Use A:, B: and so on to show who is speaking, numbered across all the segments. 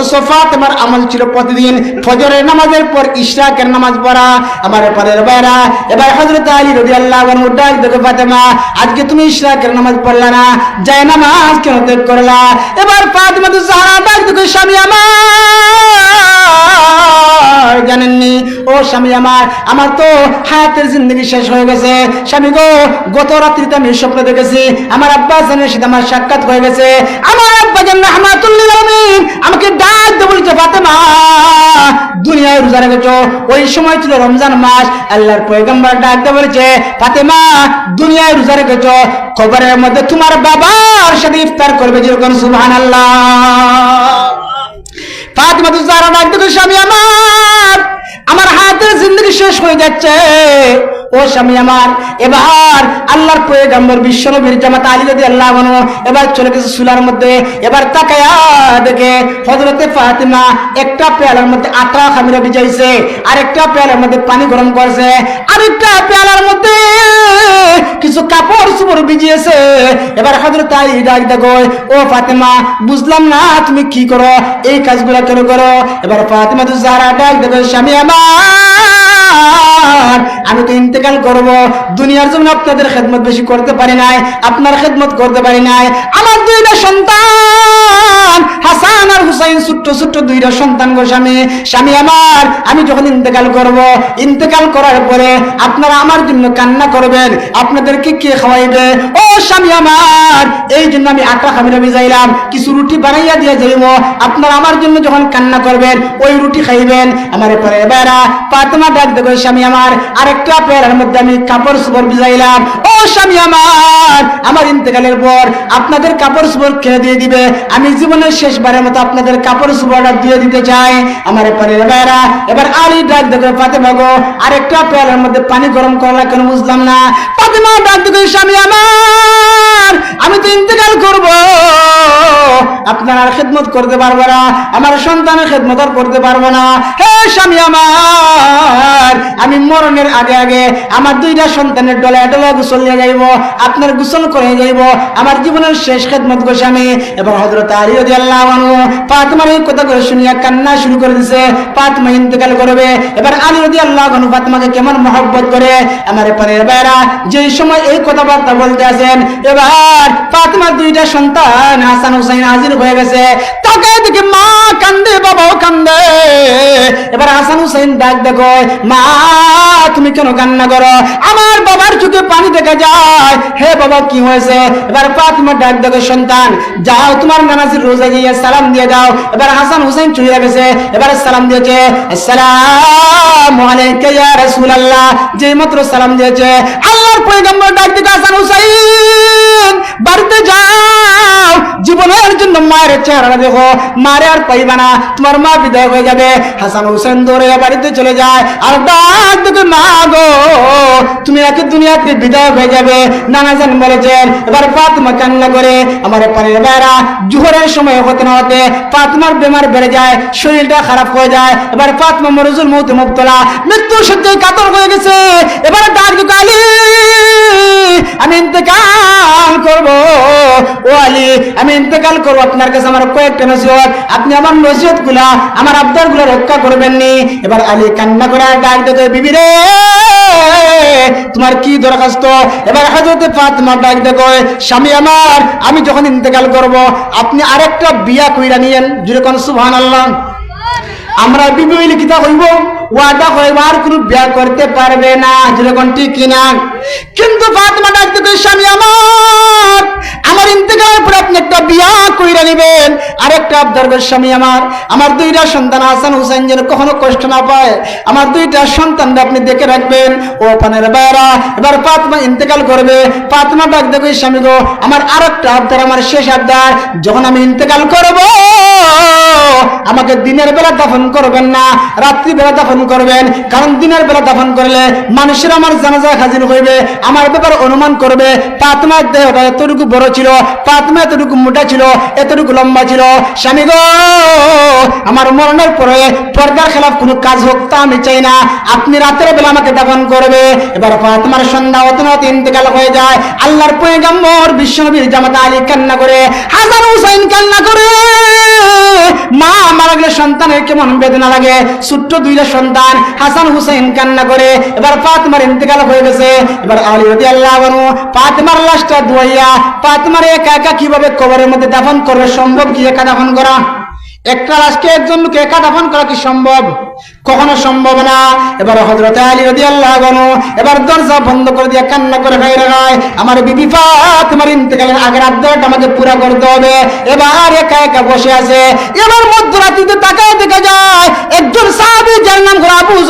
A: অথচ ফাতেমার আমল ছিল প্রতিদিন ফজরের নামাজের পর ইশরাকের নামাজ পড়া। আমার পরের বাইরা এবার হজরত আলী রবি আল্লাহ ডাক দেখো ফাতেমা, আজকে তুমি ইশরাকের নামাজ পড়লা না? যায় নামাজ কেন ত্যাগ করলা? এবার ফাতেমা তো সারা ডাক দেখো স্বামী আমার, জানেননি? ও স্বামী আমার আমার তো হায়াতের জিন্দগি শেষ হয়ে গেছে। স্বামী গো, গত রাত্রিতে আমি স্বপ্ন দেখেছি। আমার আব্বা জানের সাথে আমার সাক্ষাৎ হয়ে গেছে। আমার আব্বা জান আমাকে ডাক দুনিয়ায় রোজা রেখেছো, ওই সময় ছিল রমজান মাস, আল্লাহর পয়গম্বর ডাকতে বলেছে, ফাতেমা, দুনিয়ায় রোজা রেখেছো খবরের মধ্যে তোমার বাবার সাথে ইফতার করবে যেরকম সুবহানাল্লাহ। ফাতেমা তো ডাকতে স্বামী আমার শেষ হয়ে যাচ্ছে। ও স্বামী আমার, এবার আল্লাহর পয়গাম্বর বিশ্বনবীর জামাত আলী রাদি আল্লাহ বানো এবার চলে গেছে সুলার মধ্যে। এবার তাকায়া দেখে হজরতে ফাতিমা একটা পেয়ালার মধ্যে আটা খামিরা ভিজাইছে, আরেকটা পেয়ালার মধ্যে পানি গরম করছে, আরেকটা পেয়ালার মধ্যে কিছু কাপড় চুপড় ভিজিয়েছে। এবার হজরত আলী ডাক দেখো ও ফাতেমা, বুঝলাম না তুমি কি করো? এই কাজগুলো কেন করো? এবার ফাতেমা তো যারা ডাক দেখো, স্বামী আমার আমি তো ইন্তেকাল করব। দুনিয়ার জন্য আপনাদের খেদমত বেশি করতে পারি নাই, আপনার খেদমত করতে পারি নাই। আমার দুইটা সন্তান, হাসান আর হুসাইন, ছোট্ট ছোট্ট দুইটা সন্তান গো স্বামী। স্বামী আমার, আমি যখন ইন্তেকাল করব, ইন্তেকাল করার পরে আপনারা আমার জন্য কান্না করবেন, আপনাদেরকে কে খাওয়াইবে? ও স্বামী আমার, এই জন্য আমি আটা খামিরা ভিজাইলাম, কিছু রুটি বানাইয়া দিয়ে যাইব। আপনারা আমার জন্য যখন কান্না করবেন, ওই রুটি খাইবেন। আমার পরে বেড়া পাতমা ডাক দেখো স্বামী আমার, আরেকটা পেয়ারের মধ্যে আমি কাপড় সুপড় ভিজাইলাম। ও স্বামী আমার আমার ইন্তেকালের পর আপনাদের কাপড় সুপড় খেয়ে দিয়ে দিবে? আমি জীবনের শেষবারের মতো আপনাদের কাপড় সুপড়টা দিয়ে দিতে চাই। আমার পরে বেড়া এবার আলী ডাক দেখো, ফাতেমা গো, আরেকটা পেয়ারের মধ্যে পানি গরম করলা কেন বুঝলাম না? ফাতেমা, ডাক দেখো, স্বামী আমার। আমি তো ইন্তেকাল করব। আপনার আর খেদমত করতে পারব না, আমার সন্তানের খেদমত আর করতে পারব না। হে স্বামী আমার, আমি মরণের আগে আগে আমার দুইটা সন্তানের ডলে ডলে গোসল নিয়ে যাইব, আপনার গোসল করে যাইব, আমার জীবনের শেষ খেদমত গো স্বামী এবং হজরত আলী রদি আল্লাহ ফাতমার এই কথা করে শুনিয়া কান্না শুরু করে দিছে, ফাতমা ইন্তেকাল করবে। এবার আলী রদি আল্লাহ ফাতমাকে কেমন মহব্বত করে? আমার পরের বেড়া যে সময় এই কথাবার্তা বলতে আছেন এবার ফাতমার দুইটা সন্তান, হাসান, হুসাইন হাজির হয়ে গেছে। তাকে দেখে মা কান্দে, বাবাও কান্দে। এবার হাসান হুসাইন ডাক দেখো মা, তুমি কেন কান্না করো? আমার বাবার চোখে পানি দেখা যায়। হে বাবা, কি হয়েছে? এবার ফাতিমা ডাক দেখো সন্তান, যাও, তোমার নানাজির রোজা গিয়ে সালাম দিয়ে দাও। এবার হাসান হুসাইন চলে গেছে। এবার সালাম দিয়েছে, আসসালামু আলাইকা ইয়া রাসূলুল্লাহ। যে মাত্র সালাম দিয়েছে, আল্লাহর পয়গম্বর ডাক দিকে হাসান হুসাইন বাড়িতে যাও, জীবনের জন্য মায়ের চেহারা দেখো। মারে আর পাইবা না, তোমার মা বিদায় হয়ে যাবে। হাসান হোসেন দৌড়ে বাড়িতে চলে যায়। আর ডাক দেখো মা গো, তুমি একে দুনিয়াতে বিদায় হয়ে যাবে। নানা জান বলেছেন, এবার ফাতেমা কান্না করে, আমার পানির বেড়া জোহরের সময় হতে না হতে ফাতেমার বেমার বেড়ে যায়, শরীরটা খারাপ হয়ে যায়। এবার ফাতেমা মরজুল মৌতে মুক্তলা মৃত্যু সত্যি কাতর হয়ে গেছে। এবার ডাক আলী, আমি ইন্তেকাল করব। ও আলী, আমি ইন্তেকাল করব। আপনার কাছে আমার কয়েকটা নসিহত। আপনি আমার নসিহতগুলা আমার আবদারগুলা রক্ষা করবেন নি এবার আলী কান্না করে ডাক দেখো বিবি তোমার কি দরখাস্ত? এবার হাজরতে ফাতেমা ডাক দেখো স্বামী আমার, আমি যখন ইন্তেকাল করব, আপনি আরেকটা বিয়া কইরা নিয়েন। যেরকম সুবহান আল্লাহ আমরা বিবি লিখিত হইব ওয়াদা হইব আর কোনো বিয়া করতে পারবে না। যেরকম ঠিক কিনা? কিন্তু ফাতেমা ডাকতে কই স্বামী আমার আমার ইন্তেকালের পর আপনি একটা বিয়া কইরা নিবেন আরেকটা আবদার স্বামী আমার। আমার দুইটা সন্তান হাসান হুসাইন যেন কখনো কষ্ট না পায়। আমার দুইটা সন্তানরা আপনি দেখে রাখবেন। ও পানের বাইরা এবার ফাতেমা ইন্তেকাল করবে। ফাতেমা ডাকতে কই, স্বামী গো, আমার আরেকটা আবদার, আমার শেষ আবদার। যখন আমি ইন্তেকাল করব, আমাকে দিনের বেলা দাফন করবেন না, রাত্রি বেলা দাফন করবেন। কারণ দিনের বেলা দাফন করলে মানুষের আমার জানাজা হাজির হইবে, আমার ব্যাপারে অনুমান করবে। পাতমার দেহটা এতটুকু বড় ছিল পাতমা এতটুকু মোটা ছিল এতটুকু লম্বা ছিল। স্বামী গো আমার মরণের পরে পর্দার খেলাফ কোনো কাজ হোক তা আমি চাই না। আপনি রাতের বেলা আমাকে দাফন করবে। এবার ফাতেমার সন্ধ্যা অতনত ইন্তেকাল হয়ে যায়। আল্লাহর পয়গম্বর বিশ্বনবীর জামাতা আলী কান্না করে হাসান হুসাইন কান্না করে। মা মারা গেলে সন্তানের কেমন বেদনা লাগে? ছোট্ট দুইটা সন্তান, হাসান হুসাইন কান্না করে। এবার ফাতেমার ইন্তেকাল হয়ে গেছে। এবার আলী রদি আল্লাহ বানু ফাতেমার লাশটা ধুয়াইয়া, ফাতেমার একা একা কীভাবে কবরের মধ্যে দাফন করবে, সম্ভব কি একা দাফন করা? একটা লাশকে একজন লোক একা দাফন করা কি সম্ভব? কখনো সম্ভব না। এবার হজরত আলী রদি আল্লাহ এবার দরজা বন্ধ করে দিয়ে কান্না করে বাইরে নয় আমার বিবি তোমার ইন্তেকালের আগের আবদারটা আমাকে পুরা করতে হবে। এবার একা একা বসে আছে। এবার মধ্যরাত্রিতে তাকায় দেখা যায় একজন সাহাবী যার নাম হলো আবু হুজুর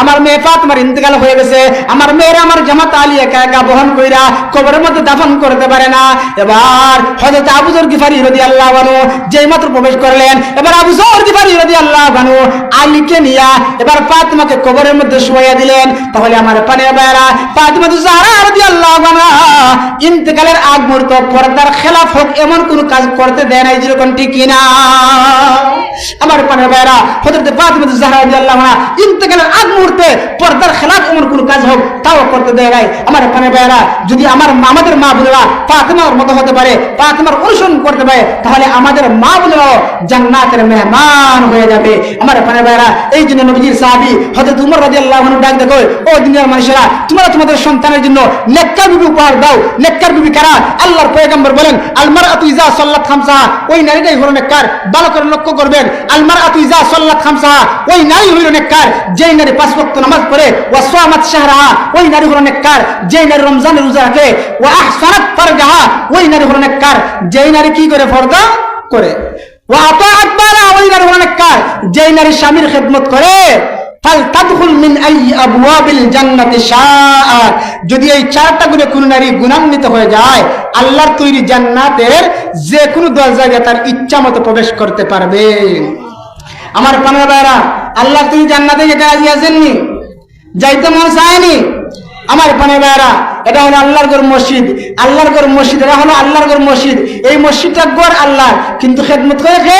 A: আমার মেয়ে ফাতেমার ইন্তেকাল হয়ে গেছে। আমার মেয়ের আমার জামাত আলী একা একা বহন কইরা কবরের মধ্যে দাফন করতে পারে না। এবার হযরত আবু জর গিফারি রাদিয়াল্লাহু আনহু যেই মাত্র প্রবেশ করলেন, এবার আবু জর গিফারি রাদিয়াল্লাহু আনহু আলীকে নিয়া এবার ফাতেমাকে কবরের মধ্যে শুয়াইয়া দিলেন। তাহলে আমার পানে বাইরা ফাতেমা জাহরা রাদিয়াল্লাহু আনহা, ইন্তেকালের আগ মুহূর্ত পর্দার খেলাফ হোক, এমন কোন কাজ করতে দেয় নাই যেরকম ঠিক কিনা। আমার পানে বাইরা হযরত ফাতেমা জাহরা রাদিয়াল্লাহু আনহা ইন্তেকালের আগ মুহূর্তে পর্দার খেলাফ এমন কোন কাজ হোক, তাও করতে দেয় নাই। আমার পানে বাইরা যদি আমার আমাদের মা বোনেরা ফাতেমার মতো হতে পারে, ফাতেমার অনুসরণ করতে পারে, তাহলে আমাদের মা বোনেরাও জান্নাতের মেহমান হয়ে যাবে। আমার পানে বাইরা এই জন্য নবীজির সাহাবী হযরত উমর রাদিয়াল্লাহু আনহু ডাক দেখো, ও দুনিয়ার মানুষেরা, তোমরা তোমাদের সন্তানের জন্য নেককার বিবি উপহার দাও, নেককার বিবি কারা? আল্লাহর পয়গম্বর বলেন আলমার আতু ইজা খামসা ওই নারীটাই হলো নেককার। ভালো করে লক্ষ্য করবেন আলমার আতু ইজা সাল্লাত খামসা ওই নারী হইল নেককার। যেই নারী পাঁচ ওয়াক্ত নামাজ পড়ে ওয়া সামাত শাহরাহা, ওই নারী হলো নেককার। যেই নারী রমজানের রোজা রাখে ওয়া আহসানাত ফারজাহা, ওই নারী হলো নেককার। যেই নারী কি করে পর্দা করে? ওয়া আতাআত বালা, ওই নারী হলো নেককার। যেই নারী স্বামীর খেদমত করে যদি এই চারটা গুণে কোন নারী গুণান্বিত হয়ে যায়, আল্লাহর তৈরি জান্নাতের যে কোনো দরজায় তার ইচ্ছা মতো প্রবেশ করতে পারবে। আমার পানের ভাইরা, আল্লাহ তুমি জান্নাতে যেতে রাজি আছেননি যাইতে মন চায়নি? আমার পানের ভাইরা, এটা হলো আল্লাহর গর মসজিদ। আল্লাহর গর মসজিদ, এটা হলো আল্লাহর গর মসজিদ। এই মসজিদটা গড় আল্লাহ কিন্তু খেদমত করে খে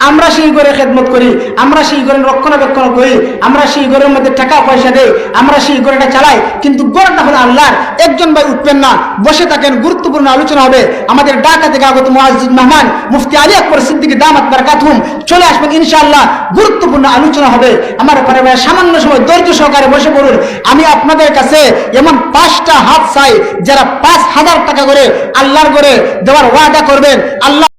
A: আমরা সেই ঘরে খেদমত করি, আমরা সেই ঘরে রক্ষণাবেক্ষণ করি, আমরা সেই ঘরের মধ্যে টাকা পয়সা দেই, আমরা সেই ঘরেটা চালাই, কিন্তু গড়টা হলো আল্লাহর। একজন ভাই উঠবেন না, বসে থাকেন, গুরুত্বপূর্ণ আলোচনা হবে। আমাদের ঢাকা থেকে আগত মুআজ্জিজ মেহমান, মুফতি আলী আকবর সিদ্দিকী দামাত বারাকাতুহুম চলে আসবেন ইনশাআল্লাহ। গুরুত্বপূর্ণ আলোচনা হবে। আমার পরে ভাই সামান্য সময় ধৈর্য সহকারে বসে পড়ুন। আমি আপনাদের কাছে এমন পাঁচটা হাত চাই, যারা পাঁচ হাজার টাকা করে আল্লাহর করে দেওয়ার ওয়াদা করবেন। আল্লাহ